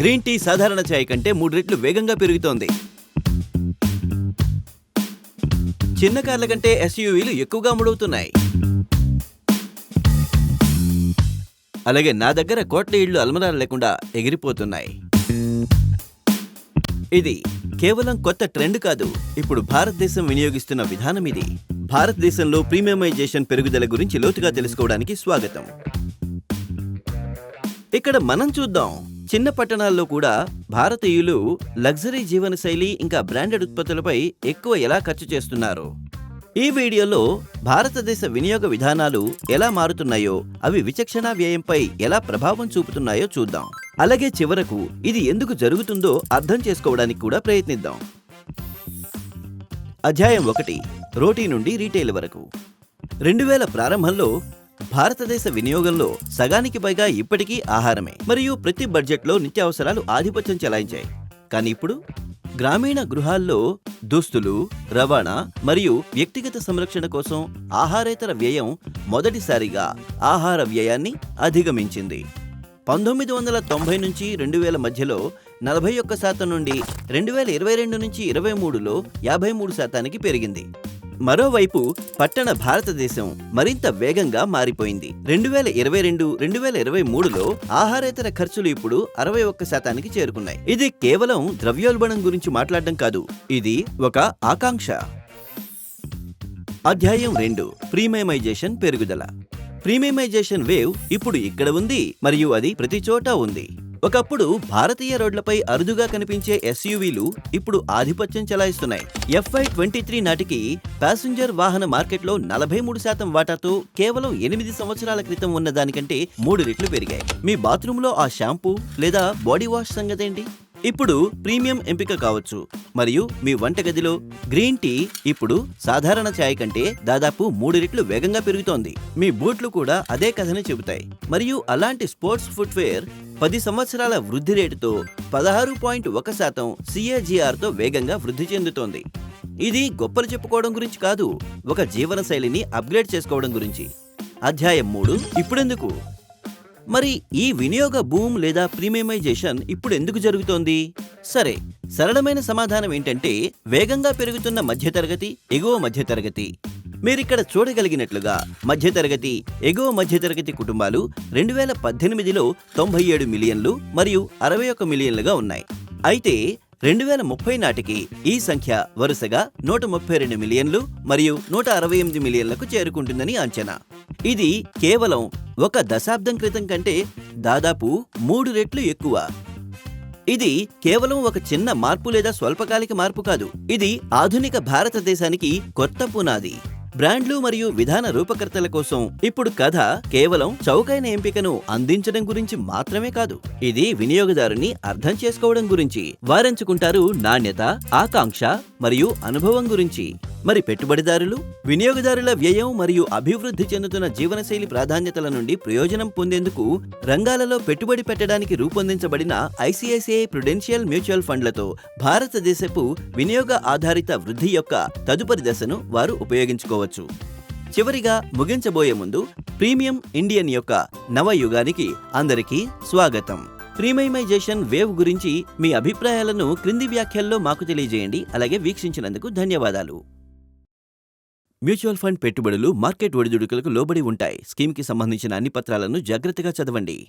Green tea సాధారణ ఛాయ్ కంటే మూడు రెట్లు వేగంగా పెరుగుతోంది. చిన్న కార్ల కంటే ఎస్యూవీలు ఎక్కువగా అమ్ముడవుతున్నాయి అలాగే నా దగ్గర కోట్ల ఇళ్ళు అల్మరాలు లేకుండా ఎగిరిపోతున్నాయి. ఇది కేవలం కొత్త ట్రెండ్ కాదు ఇప్పుడు భారతదేశం వినియోగిస్తున్న విధానం ఇది. భారతదేశంలో ప్రీమియమైజేషన్ పెరుగుదల గురించి లోతుగా తెలుసుకోవడానికి స్వాగతం. ఇక్కడ మనం చూద్దాం. చిన్న పట్టణాల్లో కూడా భారతీయులు లగ్జరీ జీవనశైలి ఇంకా బ్రాండెడ్ ఉత్పత్తులపై ఎక్కువ ఎలా ఖర్చు చేస్తున్నారు? ఈ వీడియోలో భారతదేశ వినియోగ విధానాలు ఎలా మారుతున్నాయో అవి విచక్షణ వ్యయంపై ఎలా ప్రభావం చూపుతున్నాయో చూద్దాం. అలాగే చివరకు ఇది ఎందుకు జరుగుతుందో అర్థం చేసుకోవడానికి కూడా ప్రయత్నిద్దాం. అధ్యాయం ఒకటి రోటీ నుండి రీటైల్ వరకు. రెండు వేల ప్రారంభంలో భారతదేశ వినియోగంలో సగానికి పైగా ఇప్పటికీ ఆహారమే. మరియు ప్రతి బడ్జెట్లో నిత్యావసరాలు ఆధిపత్యం చెలాయించాయి. కానీ ఇప్పుడు గ్రామీణ గృహాల్లో దుస్తులు రవాణా మరియు వ్యక్తిగత సంరక్షణ కోసం ఆహారేతర వ్యయం మొదటిసారిగా ఆహార వ్యయాన్ని అధిగమించింది. పంతొమ్మిది వందల తొంభై నుంచి రెండు వేల మధ్యలో నలభై ఒక్క శాతం నుండి రెండు వేల ఇరవై రెండు నుంచి ఇరవై మూడులో యాభై మూడు శాతానికి పెరిగింది. మరోవైపు పట్టణ భారతదేశం మరింత వేగంగా మారిపోయింది. రెండు వేల ఇరవై రెండు రెండు వేల ఇరవై మూడులో ఆహారేతర ఖర్చులు ఇప్పుడు అరవై ఒక్క శాతానికి చేరుకున్నాయి. ఇది కేవలం ద్రవ్యోల్బణం గురించి మాట్లాడడం కాదు. ఇది ఒక ఆకాంక్ష. అధ్యాయం రెండు ప్రీమియమైజేషన్ పెరుగుదల. ప్రీమియమైజేషన్ వేవ్ ఇప్పుడు ఇక్కడ ఉంది మరియు అది ప్రతి చోట ఉంది. ఒకప్పుడు భారతీయ రోడ్లపై అరుదుగా కనిపించే ఎస్యూవీలు ఇప్పుడు ఆధిపత్యం చెలాయిస్తున్నాయి. ఎఫ్ఐ ట్వంటీ త్రీ నాటికి ప్యాసింజర్ వాహన మార్కెట్లో నలభై మూడు శాతం వాటాతో కేవలం ఎనిమిది సంవత్సరాల క్రితం ఉన్న దానికంటే మూడు రెట్లు పెరిగాయి. మీ బాత్రూంలో ఆ షాంపూ లేదా బాడీ వాష్ సంగతేంటి? ఇప్పుడు ప్రీమియం ఎంపిక కావచ్చు. మరియు మీ వంటగదిలో గ్రీన్ టీ ఇప్పుడు సాధారణ ఛాయ్ కంటే దాదాపు మూడు రెట్లు వేగంగా పెరుగుతోంది. మీ బూట్లు కూడా అదే కథని చెబుతాయి. మరియు అలాంటి స్పోర్ట్స్ ఫుట్వేర్ పది సంవత్సరాల వృద్ధి రేటుతో పదహారు పాయింట్ ఒక శాతం సిఏజీఆర్తో వేగంగా వృద్ధి చెందుతోంది. ఇది గొప్పలు చెప్పుకోవడం గురించి కాదు ఒక జీవన శైలిని అప్గ్రేడ్ చేసుకోవడం గురించి. అధ్యాయం మూడు ఇప్పుడెందుకు? మరి ఈ వినియోగ బూమ్ లేదా ప్రీమియమైజేషన్ ఇప్పుడు ఎందుకు జరుగుతోంది? సరే సరళమైన సమాధానం ఏంటంటే వేగంగా పెరుగుతున్న మధ్యతరగతి ఎగువ మధ్యతరగతి. మీరిక్కడ చూడగలిగినట్లుగా మధ్యతరగతి ఎగువ మధ్యతరగతి కుటుంబాలు రెండు వేల పద్దెనిమిదిలో తొంభై ఏడు మిలియన్లు మరియు అరవై ఒక మిలియన్లుగా ఉన్నాయి. అయితే రెండు వేల ముప్పై నాటికి ఈ సంఖ్య వరుసగా నూట ముప్పై రెండు మిలియన్లు మరియు నూట అరవై ఎనిమిది మిలియన్లకు చేరుకుంటుందని అంచనా. ఇది కేవలం ఒక దశాబ్దం క్రితం కంటే దాదాపు మూడు రెట్లు ఎక్కువ. ఇది కేవలం ఒక చిన్న మార్పు లేదా స్వల్పకాలిక మార్పు కాదు. ఇది ఆధునిక భారతదేశానికి కొత్త పునాది. బ్రాండ్లు మరియు విధాన రూపకర్తల కోసం ఇప్పుడు కథ కేవలం చౌకైన ఎంపికను అందించడం గురించి మాత్రమే కాదు ఇది వినియోగదారుని అర్థం చేసుకోవడం గురించి. వారెంచుకుంటారు నాణ్యత ఆకాంక్ష మరియు అనుభవం గురించి. మరి పెట్టుబడిదారులు వినియోగదారుల వ్యయం మరియు అభివృద్ధి చెందుతున్న జీవనశైలి ప్రాధాన్యతల నుండి ప్రయోజనం పొందేందుకు రంగాలలో పెట్టుబడి పెట్టడానికి రూపొందించబడిన ఐసిఐసిఐ ప్రుడెన్షియల్ మ్యూచువల్ ఫండ్లతో భారతదేశపు వినియోగ ఆధారిత వృద్ధి యొక్క తదుపరి దశను వారు ఉపయోగించుకోవచ్చు. చివరిగా ముగించబోయే ముందు ప్రీమియం ఇండియన్ యొక్క నవ యుగానికి అందరికీ స్వాగతం. ప్రీమియమైజేషన్ వేవ్ గురించి మీ అభిప్రాయాలను క్రింది వ్యాఖ్యల్లో మాకు తెలియజేయండి అలాగే వీక్షించినందుకు ధన్యవాదాలు. మ్యూచువల్ ఫండ్ పెట్టుబడులు మార్కెట్ ఒడిదుడుకులకు లోబడి ఉంటాయి. స్కీమ్కి సంబంధించిన అన్ని పత్రాలను జాగ్రత్తగా చదవండి.